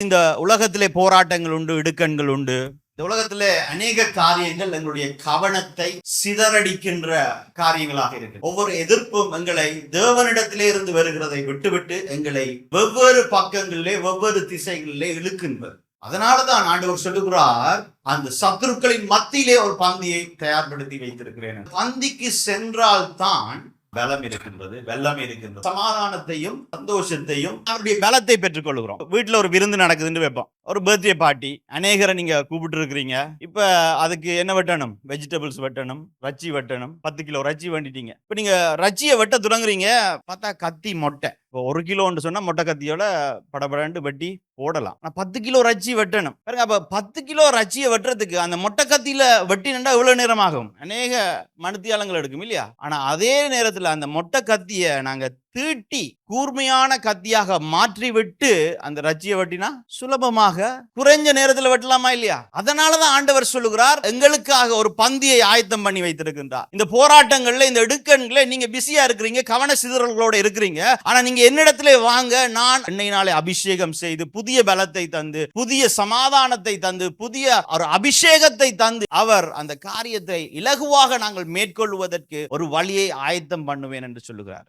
இந்த உலகத்திலே போராட்டங்கள் உண்டு இடுக்கண்கள் உண்டு. இந்த உலகத்திலே அநேக காரியங்கள் எங்களுடைய கவனத்தை சிதறடிக்கின்ற காரியங்களாக இருக்கு. ஒவ்வொரு எதிர்ப்பும் எங்களை தேவனிடத்திலே இருந்து வருகிறதை விட்டுவிட்டு எங்களை வெவ்வேறு பக்கங்களிலே வெவ்வேறு திசைகளிலே இழுக்கின்றது அதனாலதான் ஆண்டவர் சொல்லுகிறார் அந்த சத்துருக்களின் மத்தியிலே ஒரு பந்தியை தயார்படுத்தி வைத்திருக்கிறேன். பந்திக்கு சென்றால் தான் பலம் இருக்கின்றது வெள்ளம் இருக்கின்றது. சமாதானத்தையும் சந்தோஷத்தையும் அவருடைய பலத்தை பெற்றுக்கொள்கிறோம். வீட்டில் ஒரு விருந்து நடக்குதுன்னு வைப்போம். ஒரு பர்த்டே பார்ட்டி அநேகரை நீங்க கூப்பிட்டு இருக்கிறீங்க இப்ப அதுக்கு என்ன வெட்டணும்? வெஜிடபிள்ஸ் வெட்டணும் ரச்சி வெட்டணும். பத்து கிலோ ரச்சி வேண்டிட்டீங்க. இப்ப நீங்க ரச்சியை வெட்ட தொடங்குறீங்க. பார்த்தா கத்தி மொட்டை. இப்போ ஒரு கிலோன்னு சொன்னா மொட்டை கத்தியோட படபடன்ட்டு வெட்டி போடலாம். ஆனா பத்து கிலோ ரச்சி வெட்டணும். பாருங்க அப்ப பத்து கிலோ ரச்சியை வெட்டுறதுக்கு அந்த மொட்டை கத்தியில வெட்டினா எவ்வளவு நேரம் ஆகும் அநேக மனுத்தியாலங்கள் எடுக்கும் இல்லையா? ஆனா அதே நேரத்துல அந்த மொட்டை கத்தியை நாங்க தீட்டி கூர்மையான கத்தியாக மாற்றி விட்டு அந்த ரச்சியை வெட்டினா சுலபமாக குறைஞ்ச நேரத்துல வெட்டலாமா இல்லையா? அதனாலதான் ஆண்டவர் சொல்லுகிறார் எங்களுக்காக ஒரு பந்தியை ஆயத்தம் பண்ணி வைத்திருக்கின்றார். இந்த போராட்டங்கள்ல இந்த இடுக்கண்களை நீங்க பிஸியா இருக்கிறீங்க கவன சிதறல்களோட இருக்கிறீங்க. ஆனா நீங்க என்னிடத்துல வாங்க நான் என்னையினாலே அபிஷேகம் செய்து புதிய பலத்தை தந்து புதிய சமாதானத்தை தந்து புதிய ஒரு அபிஷேகத்தை தந்து அவர் அந்த காரியத்தை இலகுவாக நாங்கள் மேற்கொள்வதற்கு ஒரு வழியை ஆயத்தம் பண்ணுவேன் என்று சொல்லுகிறார்.